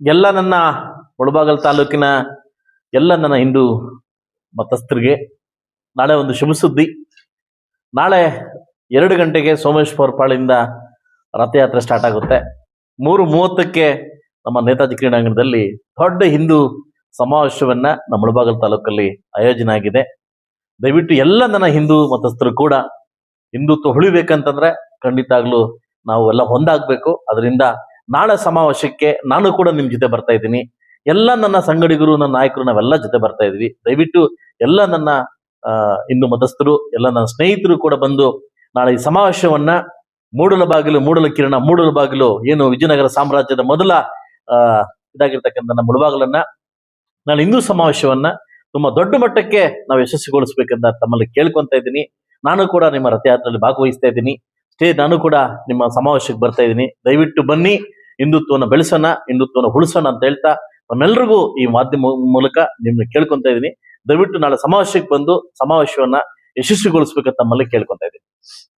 ಎಲ್ಲ ನನ್ನ ಒಳಬಾಗಲ್ ತಾಲೂಕಿನ ಎಲ್ಲ ನನ್ನ ಹಿಂದೂ ಮತಸ್ಥರಿಗೆ ನಾಳೆ ಒಂದು ಶುಭ ಸುದ್ದಿ. ನಾಳೆ ಎರಡು ಗಂಟೆಗೆ ಸೋಮೇಶ್ವರ ಪಾಳಿಂದ ರಥಯಾತ್ರೆ ಸ್ಟಾರ್ಟ್ ಆಗುತ್ತೆ. ಮೂರು ಮೂವತ್ತಕ್ಕೆ ನಮ್ಮ ನೇತಾಜಿ ಕ್ರೀಡಾಂಗಣದಲ್ಲಿ ದೊಡ್ಡ ಹಿಂದೂ ಸಮಾವೇಶವನ್ನ ನಮ್ಮ ಮುಳಬಾಗಲ್ ತಾಲೂಕಲ್ಲಿ ಆಯೋಜನೆ ಆಗಿದೆ. ದಯವಿಟ್ಟು ಎಲ್ಲ ನನ್ನ ಹಿಂದೂ ಮತಸ್ಥರು ಕೂಡ ಹಿಂದುತ್ವ ಉಳಿಬೇಕಂತಂದ್ರೆ ಖಂಡಿತಾಗ್ಲೂ ನಾವು ಎಲ್ಲ ಹೊಂದಾಗಬೇಕು ಅದರಿಂದ ನಾಳೆ ಸಮಾವೇಶಕ್ಕೆ ನಾನು ಕೂಡ ನಿಮ್ ಜೊತೆ ಬರ್ತಾ ಇದ್ದೀನಿ. ಎಲ್ಲ ನನ್ನ ಸಂಗಡಿಗರು, ನನ್ನ ನಾಯಕರು, ನಾವೆಲ್ಲ ಜೊತೆ ಬರ್ತಾ ಇದ್ವಿ. ದಯವಿಟ್ಟು ಎಲ್ಲ ನನ್ನ ಅಹ್ ಹಿಂದೂ ಮತಸ್ಥರು, ಎಲ್ಲ ನನ್ನ ಸ್ನೇಹಿತರು ಕೂಡ ಬಂದು ನಾಳೆ ಈ ಸಮಾವೇಶವನ್ನ ಮೂಡಲ ಬಾಗಿಲು, ಮೂಡಲ ಕಿರಣ, ಮೂಡಲ ಬಾಗಿಲು, ಏನು ವಿಜಯನಗರ ಸಾಮ್ರಾಜ್ಯದ ಮೊದಲ, ಆ, ಇದಾಗಿರ್ತಕ್ಕಂಥ ನಮ್ಮ ಮುಳಬಾಗಲನ್ನ ನಾಳೆ ಹಿಂದೂ ಸಮಾವೇಶವನ್ನ ತುಂಬಾ ದೊಡ್ಡ ಮಟ್ಟಕ್ಕೆ ನಾವು ಯಶಸ್ವಿಗೊಳಿಸ್ಬೇಕಂತ ತಮ್ಮಲ್ಲಿ ಕೇಳ್ಕೊಂತ ಇದ್ದೀನಿ. ನಾನು ಕೂಡ ನಿಮ್ಮ ರಥಯಾತ್ರೆಯಲ್ಲಿ ಭಾಗವಹಿಸ್ತಾ ಇದ್ದೀನಿ. ಸ್ಟೇ ನಾನು ಕೂಡ ನಿಮ್ಮ ಸಮಾವೇಶಕ್ಕೆ ಬರ್ತಾ ಇದ್ದೀನಿ. ದಯವಿಟ್ಟು ಬನ್ನಿ ಹಿಂದುತ್ವನ ಬೆಳೆಸೋಣ ಹಿಂದುತ್ವನ ಉಳಿಸೋಣ ಅಂತ ಹೇಳ್ತಾ ನಮ್ಮೆಲ್ರಿಗೂ ಈ ಮಾಧ್ಯಮ ಮೂಲಕ ನಿಮ್ನ ಕೇಳ್ಕೊಂತ ಇದ್ದೀನಿ. ದಯವಿಟ್ಟು ನಾಳೆ ಸಮಾವೇಶಕ್ಕೆ ಬಂದು ಸಮಾವೇಶವನ್ನ ಯಶಸ್ವಿಗೊಳಿಸ್ಬೇಕಂತ ತಮ್ಮಲ್ಲಿ ಕೇಳ್ಕೊಂತ ಇದ್ದೀನಿ.